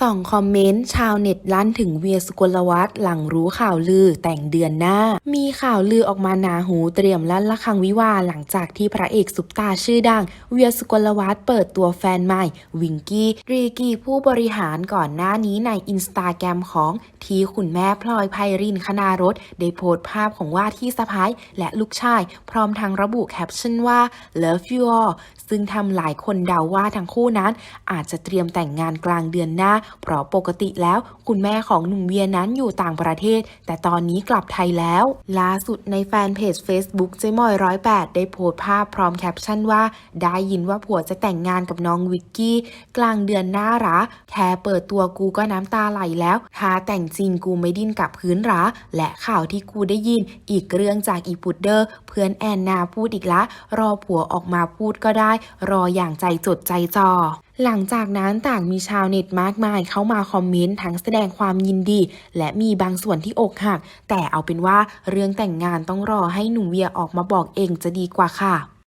ส่องคอมเมนต์ชาวเน็ตลั่นถึงเวียสุกลวัฒน์หลังรู้ข่าวลือแต่งเดือนหน้า มีข่าวลือออกมาหนาหูเตรียมลั่นละคังวิวาห์หลังจากที่พระเอกซุปตาชื่อดัง เวียสุกลวัฒน์เปิดตัวแฟนใหม่ วิงกี้รีกีผู้บริหารก่อนหน้านี้ในอินสตาแกรมของทีคุณแม่พลอยไพรินคณารถได้โพสต์ภาพของว่าที่สะพ้ายและลูกชาย พร้อมทั้งระบุแคปชั่นว่า love you all ซึ่งทำหลายคนเดาว่าทั้งคู่นั้น อาจจะเตรียมแต่งงานกลางเดือนหน้าเพราะปกติแล้วคุณแม่ของหนุ่มเวียนั้นอยู่ต่างประเทศ แต่ตอนนี้กลับไทยแล้ว ล่าสุดในแฟนเพจ Facebook เจมอยร้อยแปดได้โพสต์ภาพพร้อมแคปชั่นว่า ได้ยินว่าผัวจะแต่งงานกับน้องวิกกี้ กลางเดือนหน้าหระแค่เปิดตัวกูก็น้ำตาไหลแล้วถ้าแต่งจริงกูไม่ดิ้นกับพื้นหราและข่าวที่กูได้ยินอีกเรื่องจากอีพุดเดอร์เพื่อนแอนนาพูดอีกละ รอผัวออกมาพูดก็ได้ รออย่างใจจดใจจ่อ หลังจากนั้นต่างมีชาวเน็ตมากมายเข้ามาคอมเมนต์ทั้งแสดงความยินดี และมีบางส่วนที่อกหัก แต่เอาเป็นว่าเรื่องแต่งงานต้องรอให้หนุ่มเวียออกมาบอกเองจะดีกว่าค่ะ